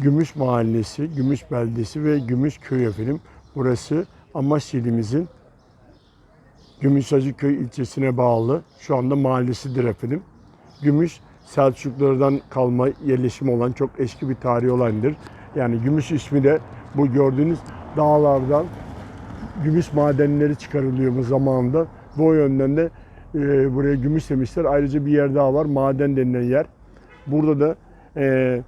Gümüş Mahallesi, Gümüş Beldesi ve Gümüş Köy efendim. Burası Amaş ilimizin Gümüşhacıköy ilçesine bağlı şu anda mahallesidir efendim. Gümüş Selçuklulardan kalma yerleşim olan çok eski bir tarihi olandır. Yani Gümüş ismi de bu gördüğünüz dağlardan gümüş madenleri çıkarılıyor bu zamanında. Bu yönden de e, buraya gümüş demişler. Ayrıca bir yer daha var. Maden denilen yer. Burada da e,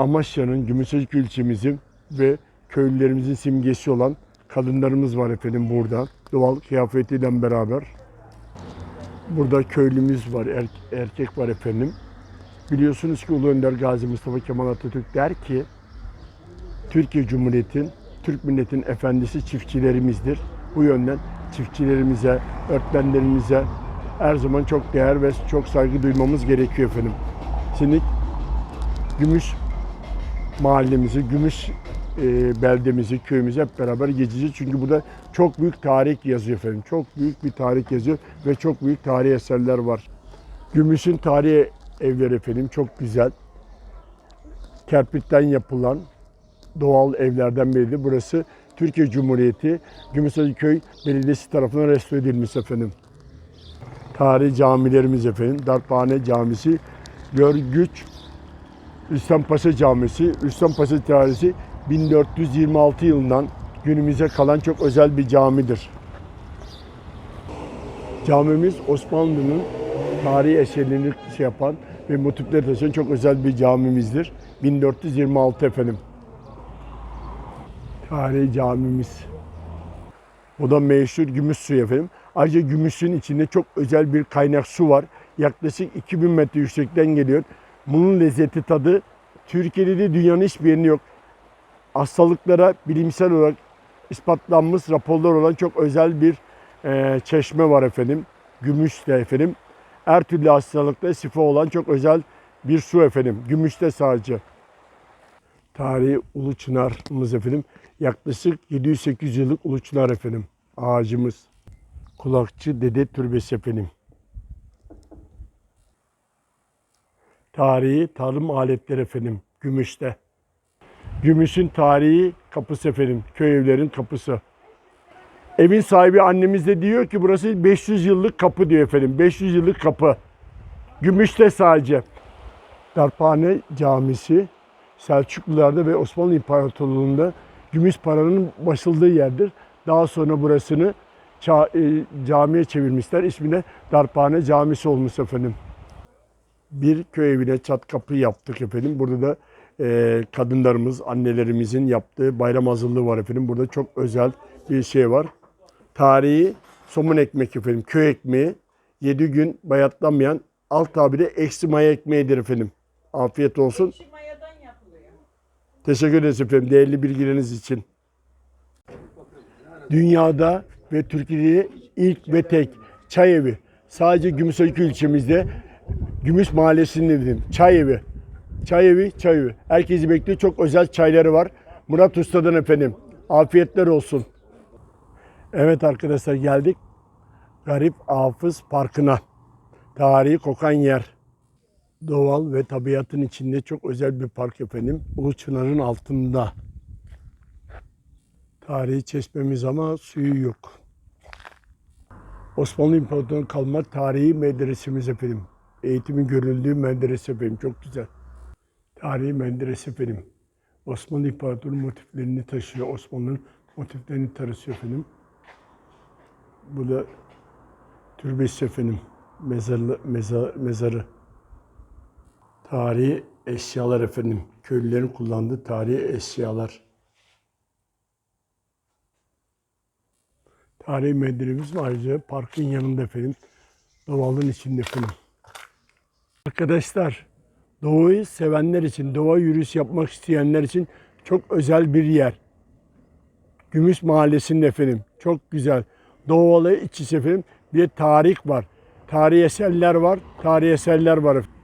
Amasya'nın, Gümüşhacık ilçemizin ve köylülerimizin simgesi olan kadınlarımız var efendim burada. Doğal kıyafetiyle beraber. Burada köylümüz var, er- erkek var efendim. Biliyorsunuz ki Ulu Önder Gazi Mustafa Kemal Atatürk der ki Türkiye Cumhuriyeti'nin, Türk milletin efendisi çiftçilerimizdir. Bu yönden çiftçilerimize, öğretmenlerimize her zaman çok değer ve çok saygı duymamız gerekiyor efendim. Şimdi Gümüş mahallemizi, Gümüş e, beldemizi, köyümüzü hep beraber gezeceğiz. Çünkü burada çok büyük tarih yazıyor efendim. Çok büyük bir tarih yazıyor ve çok büyük tarihi eserler var. Gümüş'ün tarihi evleri efendim çok güzel. Kerpitten yapılan doğal evlerden biridir. Burası Türkiye Cumhuriyeti Gümüşhacıköy Belediyesi tarafından restore edilmiş efendim. Tarihi camilerimiz efendim. Darphane Camisi, Görgüç Rüstem Paşa Camisi, Rüstem Paşa Camisi 1426 yılından günümüze kalan çok özel bir camidir. Camimiz Osmanlı'nın tarihi eserlerini şey yapan ve motifleri taşıyan çok özel bir camimizdir. 1426 efendim. Tarihi camimiz. O da meşhur gümüş suyu efendim. Ayrıca gümüşün içinde çok özel bir kaynak su var. Yaklaşık 2000 metre yüksekten geliyor. Bunun lezzeti tadı Türkiye'de de dünyanın hiçbir yerinde yok. Hastalıklara bilimsel olarak ispatlanmış raporlar olan çok özel bir e, çeşme var efendim. Gümüşte efendim. Her türlü hastalıkta şifa olan çok özel bir su efendim. Gümüşte sadece. Tarihi Ulu Çınar'ımız efendim. Yaklaşık 700-800 yıllık Ulu Çınar efendim. Ağacımız. Kulakçı Dede Türbesi efendim. Tarihi tarım aletleri efendim. Gümüşte. Gümüş'ün tarihi kapısı efendim. Köy evlerin kapısı. Evin sahibi annemiz de diyor ki burası 500 yıllık kapı diyor efendim. 500 yıllık kapı. Gümüşte sadece. Darphane Camisi Selçuklularda ve Osmanlı İmparatorluğu'nda gümüş paranın basıldığı yerdir. Daha sonra burasını e, camiye çevirmişler. İsmi de Darphane Camisi olmuş efendim. Bir köy evine çat kapı yaptık efendim. Burada da e, kadınlarımız, annelerimizin yaptığı bayram hazırlığı var efendim. Burada çok özel bir şey var. Tarihi somun ekmek efendim. Köy ekmeği. 7 gün bayatlanmayan alt tabiri eksi maya ekmeğidir efendim. Afiyet olsun. Ekşi mayadan yapılıyor. Teşekkür ederiz efendim değerli bilgileriniz için. Dünyada ve Türkiye'de ilk ve tek çay evi. Sadece Gümüşhacıköy ilçemizde Gümüş Mahallesi'nde dedim. Çay evi. Çay evi, çay evi. Herkesi bekliyor. Çok özel çayları var. Murat Usta'dan efendim. Afiyetler olsun. Evet arkadaşlar geldik. Garip Hafız Parkı'na. Tarihi kokan yer doğal ve tabiatın içinde çok özel bir park efendim. Ulu Çınar'ın altında. Tarihi çeşmemiz ama suyu yok. Osmanlı İmparatorluğu'nun kalma tarihi medresemiz efendim. Eğitimin görüldüğü medrese efendim. Çok güzel. Tarihi medrese efendim. Osmanlı İmparatorluğu motiflerini taşıyor. Osmanlı'nın motiflerini taşıyor efendim. Bu da türbesi efendim. Mezarlı, meza- mezarı. Tarihi eşyalar efendim. Köylülerin kullandığı tarihi eşyalar. Tarihi medrenimiz var ayrıca parkın yanında efendim. Doğalın içinde efendim. Arkadaşlar doğayı sevenler için, doğa yürüyüş yapmak isteyenler için çok özel bir yer. Gümüş Mahallesi'nde efendim. Çok güzel. Doğalı iç içe efendim. Bir tarih var. Tarihi eserler var. Tarihi eserler var efendim.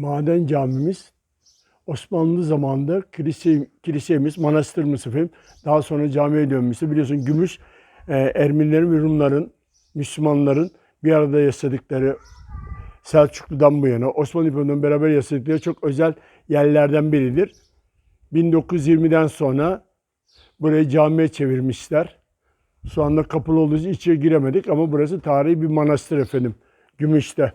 Maden camimiz Osmanlı zamanında kilise, kilisemiz, manastırımız efendim. Daha sonra camiye dönmüştü. Biliyorsun Gümüş e, Ermenilerin ve Rumların, Müslümanların bir arada yaşadıkları Selçuklu'dan bu yana Osmanlı İmparatorluğu'nun beraber yaşadıkları çok özel yerlerden biridir. 1920'den sonra burayı camiye çevirmişler. Şu anda kapalı olduğu için içeri giremedik ama burası tarihi bir manastır efendim. Gümüş'te.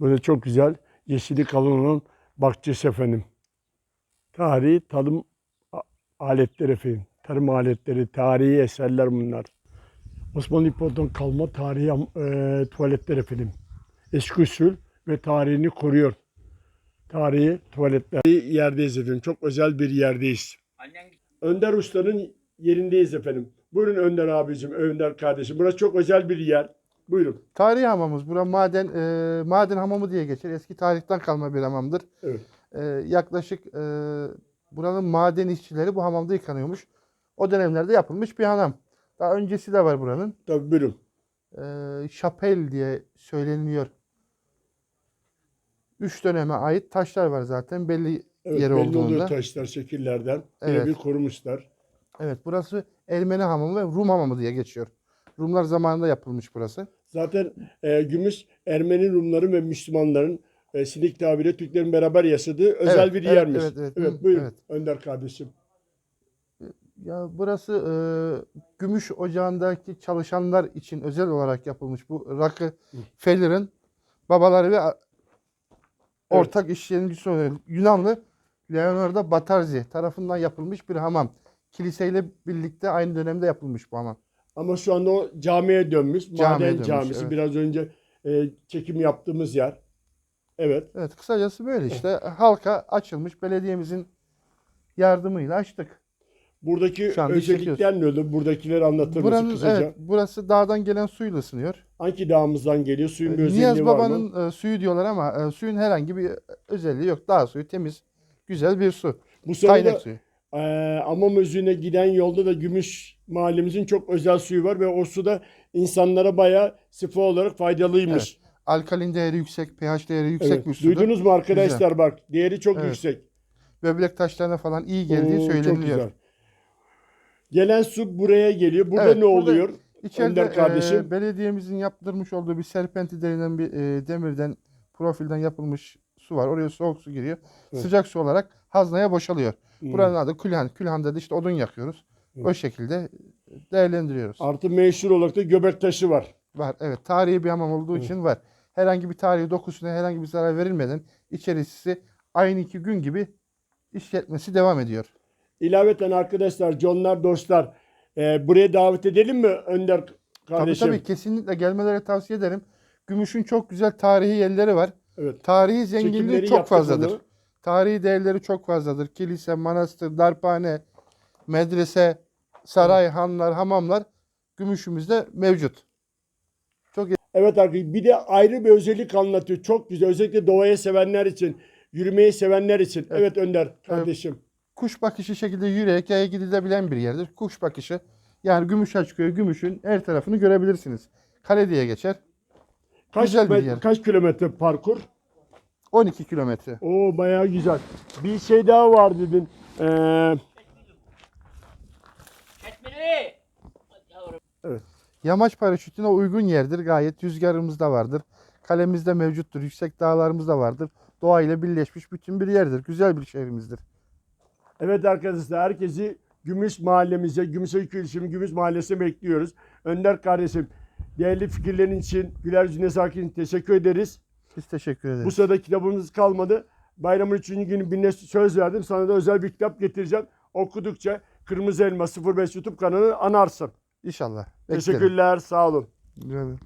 Böyle çok güzel yeşili kalın olan bahçesi efendim. Tarihi tarım aletleri efendim. Tarım aletleri, tarihi eserler bunlar. Osmanlı İmparatorluğu'ndan kalma tarihi e, tuvaletler efendim. Eski usul ve tarihini koruyor. Tarihi tuvaletler. Yerdeyiz efendim. Çok özel bir yerdeyiz. Önder Usta'nın yerindeyiz efendim. Buyurun Önder abicim, Önder kardeşim. Burası çok özel bir yer. Buyurun. Tarihi hamamımız. Bura maden e, maden hamamı diye geçer. Eski tarihten kalma bir hamamdır. Evet. E, yaklaşık e, buranın maden işçileri bu hamamda yıkanıyormuş. O dönemlerde yapılmış bir hamam. Daha öncesi de var buranın. Tabii buyurun. E, şapel diye söyleniliyor. Üç döneme ait taşlar var zaten belli Evet, yeri belli oluyor olduğunda. taşlar, şekillerden. Evet. bir korumuşlar. Evet burası Ermeni hamamı ve Rum hamamı diye geçiyor. Rumlar zamanında yapılmış burası. Zaten e, Gümüş, Ermeni Rumların ve Müslümanların e, sinik tabiriyle Türklerin beraber yaşadığı özel Evet, bir evet, yermiş. evet, evet. Hı, buyurun evet. Önder kardeşim. Ya burası e, gümüş ocağındaki çalışanlar için özel olarak yapılmış. Bu rakı Feller'in babaları ve ortak işlemcisi olan Yunanlı Leonardo Batarzi tarafından yapılmış bir hamam. Kiliseyle birlikte aynı dönemde yapılmış bu hamam. Ama şu anda o camiye dönmüş. Camiye Maden dönmüş, Camisi. evet. Biraz önce e, çekim yaptığımız yer. Evet. Evet kısacası böyle işte. Halka açılmış belediyemizin yardımıyla açtık. Buradaki özellikler ne oldu? Buradakileri anlatır mısın kısaca? evet burası dağdan gelen suyla ısınıyor. Hangi dağımızdan geliyor? Suyun bir özelliği Niyaz var mı? Baba'nın e, suyu diyorlar ama e, suyun herhangi bir özelliği yok. Dağ suyu temiz, güzel bir su. Bu sırada Kaynak suyu. E, Amam Özü'ne giden yolda da Gümüş mahallemizin çok özel suyu var ve o su da insanlara bayağı şifa olarak faydalıymış. Alkalin değeri yüksek, pH değeri yüksek Evet. bir sudur. Duydunuz mu arkadaşlar Güzel. bak değeri çok Evet. yüksek. Böbrek taşlarına falan iyi geldiği Oo, çok söyleniliyor. güzel. Gelen su buraya geliyor. Burada Evet, ne burada oluyor? İçeride Önder kardeşim. e, belediyemizin yaptırmış olduğu bir serpenti denilen bir e, demirden, profilden yapılmış su var. Oraya soğuk su giriyor. Evet. Sıcak su olarak haznaya boşalıyor. Hmm. Buranın adı külhan. Külhanda da işte odun yakıyoruz. O şekilde değerlendiriyoruz. Artı meşhur olarak da göbek taşı var. Var evet. Tarihi bir hamam olduğu için var. Herhangi bir tarihi dokusuna herhangi bir zarar verilmeden içerisi aynı iki gün gibi işletmesi devam ediyor. İlaveten arkadaşlar, canlar, dostlar e, buraya davet edelim mi Önder Tabii kardeşim? tabii kesinlikle gelmeleri tavsiye ederim. Gümüş'ün çok güzel tarihi yerleri var. Evet. Tarihi zenginliği Çekimleri çok fazladır. onu. Tarihi değerleri çok fazladır. Kilise, manastır, darphane, medrese, saray, hanlar, hamamlar Gümüş'ümüzde mevcut. Evet arkadaşlar bir de ayrı bir özellik anlatıyor. Çok güzel. Özellikle doğayı sevenler için, yürümeyi sevenler için. Evet, Önder kardeşim. Kuş bakışı şekilde yürüyerek yaya gidilebilen bir yerdir. Kuş bakışı yani Gümüşhaçköy, Gümüş'ün her tarafını görebilirsiniz. Kale diye geçer. Kaç, güzel bir yer. kaç kilometre parkur? 12 kilometre. Oo bayağı güzel. Bir şey daha var dedin. Ee. Yavrum. Yamaç paraşütüne uygun yerdir. Gayet rüzgarımız da vardır. Kalemizde mevcuttur. Yüksek dağlarımız da vardır. Doğayla birleşmiş bütün bir yerdir. Güzel bir şehrimizdir. evet arkadaşlar herkesi Gümüş mahallemize, Gümüşhane Köyü'nün Gümüş mahallesine bekliyoruz. Önder kardeşim değerli fikirlerin için, güler yüzüne sakin teşekkür ederiz. Biz teşekkür ederiz. Bu sırada kitabımız kalmadı. Bayramın üçüncü günü birine söz verdim. Sana da özel bir kitap getireceğim. Okudukça Kırmızı Elma 05 YouTube kanalı anarsın. İnşallah. Beklerim. Teşekkürler, sağ olun. Rica ederim.